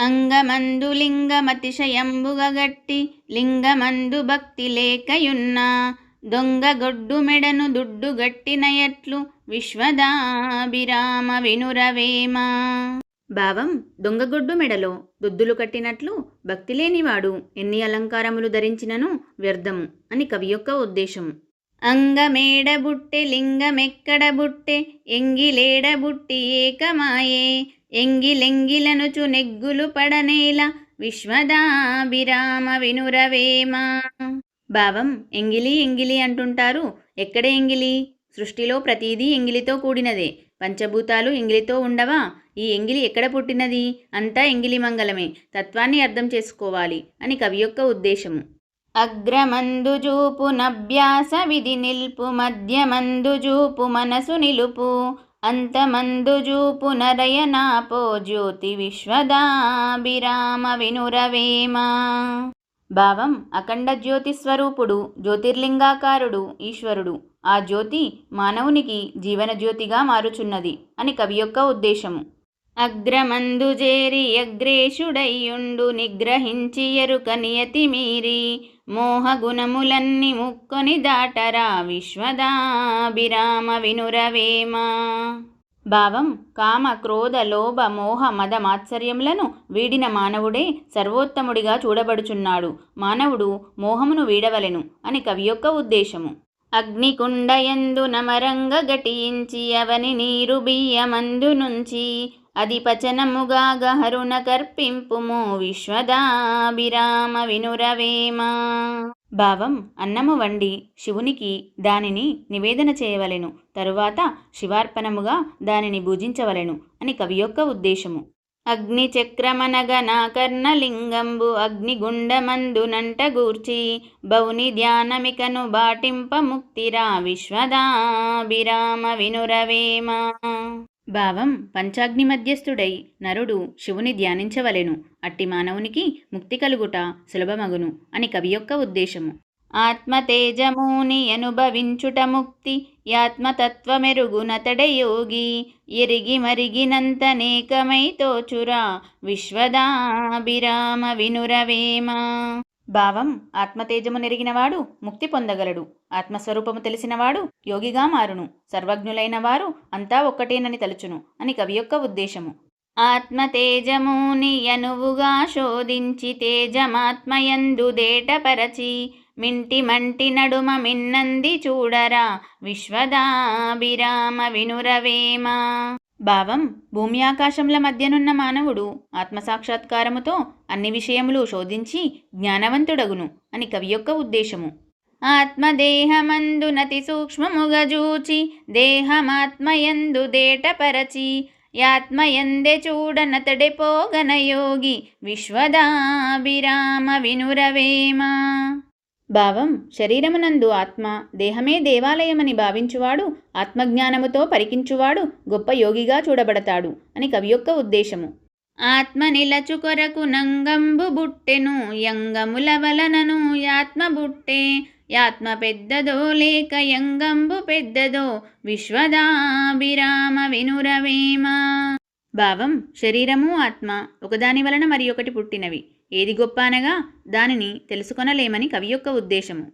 అంగమందు లింగమతిశయంబుగట్టి లింగమందు భక్తి లేకయున్నా దొంగగొడ్డు మెడను దుడ్డు గట్టినయట్లు విశ్వదాభిరామ వినురవేమ భావం దొంగగొడ్డు మెడలో దుద్దులు కట్టినట్లు భక్తి లేనివాడు ఎన్ని అలంకారములు ధరించినను వ్యర్థము అని కవి యొక్క ఉద్దేశము. అంగమేడబుట్టె లింగమెక్కడబుట్టె ఎంగిలేడబుట్టి ఏకమాయే ఎంగిలెంగిలనుచు నెగ్గులు పడనేల విశ్వదాభిరామ వినురవేమా భావం ఎంగిలి ఎంగిలి అంటుంటారు ఎక్కడ ఎంగిలి సృష్టిలో ప్రతిదీ ఎంగిలితో కూడినదే పంచభూతాలు ఎంగిలితో ఉండవా ఈ ఎంగిలి ఎక్కడ పుట్టినది అంతా ఎంగిలి మంగళమే తత్వాన్ని అర్థం చేసుకోవాలి అని కవి యొక్క ఉద్దేశము అగ్రమందు చూపు నభ్యాస విధి నిల్పు మధ్యమందు చూపు మనసు నిలుపు అంతమందు చూపు నరయనాపో జ్యోతి విశ్వదాభిరామ వినురవేమ. భావం అఖండ జ్యోతి స్వరూపుడు జ్యోతిర్లింగాకారుడు ఈశ్వరుడు. ఆ జ్యోతి మానవునికి జీవన జ్యోతిగా మారుచున్నది అని కవి యొక్క ఉద్దేశము. అగ్రమందు చేరి అగ్రేషుడయ్యుండు నిగ్రహించి ఎరుక నియతి మీరి మోహగుణములన్నీ ముక్కొని దాటరా విశ్వదాభిరామ వినురవేమ. భావం కామ క్రోధ లోభ మోహ మద మాత్సర్యములను వీడిన మానవుడే సర్వోత్తముడిగా చూడబడుచున్నాడు. మానవుడు మోహమును వీడవలెను అని కవి యొక్క ఉద్దేశము. అగ్నికుండయందు నమరంగ గటించి అవని నీరు బియ్యమందు నుంచి అది పచనముగా గహరుణ కర్పింపుము విశ్వదాభిరామ వినురవేమ భావం అన్నము వండి శివునికి దానిని నివేదన చేయవలెను. తరువాత శివార్పణముగా దానిని భుజించవలెను అని కవి యొక్క ఉద్దేశము. అగ్ని చక్రమనగ నాకర్ణలింగంబు అగ్నిగుండమందునంట గూర్చి బౌని ధ్యానమికను బాటింప ముక్తిరా విశ్వదాభిరామ వినురవేమ భావం పంచాగ్ని మధ్యస్థుడై నరుడు శివుని ధ్యానించవలెను. అట్టి మానవునికి ముక్తి కలుగుట సులభమగును అని కవి యొక్క ఉద్దేశము. ఆత్మతేజముని అనుభవించుట ముక్తి యాత్మతత్వమెరుగునతడ యోగి. ఎరిగి మరిగినంతనేకమైతోచురా విశ్వదాభిరామ వినురవేమ. భావం ఆత్మతేజము నెరిగినవాడు ముక్తి పొందగలడు. ఆత్మస్వరూపము తెలిసినవాడు యోగిగా మారును. సర్వజ్ఞులైన వారు అంతా ఒక్కటేనని తలుచును అని కవి యొక్క ఉద్దేశము. ఆత్మతేజముని యనువుగా శోధించి తేజమాత్మయందు దేటపరచి మింటి మంటి నడుమ మిన్నంది చూడరా విశ్వదాభిరామ వినురవేమా? భావం భూమి ఆకాశంల మధ్యనున్న మానవుడు ఆత్మసాక్షాత్కారముతో అన్ని విషయములు శోధించి జ్ఞానవంతుడగును అని కవి యొక్క ఉద్దేశము. ఆత్మదేహమందునతి సూక్ష్మముగజూచి దేహమాత్మయందు దేటపరచి యాత్మయందే చూడనతడే పోగనయోగి విశ్వదాభిరామ వినురవేమా. భావం శరీరమునందు ఆత్మ దేహమే దేవాలయమని భావించువాడు ఆత్మజ్ఞానముతో పరికించువాడు గొప్ప యోగిగా చూడబడతాడు అని కవి యొక్క ఉద్దేశము. ఆత్మ నిలచు కొరకు నంగంబు బుట్టెను యంగముల వలనను యాత్మ బుట్టె. యాత్మ పెద్దదో లేక యంగంబు పెద్దదో విశ్వదాభిరామ వినురవేమ. భావం శరీరము ఆత్మ ఒకదాని వలన మరి ఒకటి పుట్టినవి. ఏది గొప్ప అనగా దానిని తెలుసుకొనలేమని కవి యొక్క ఉద్దేశము.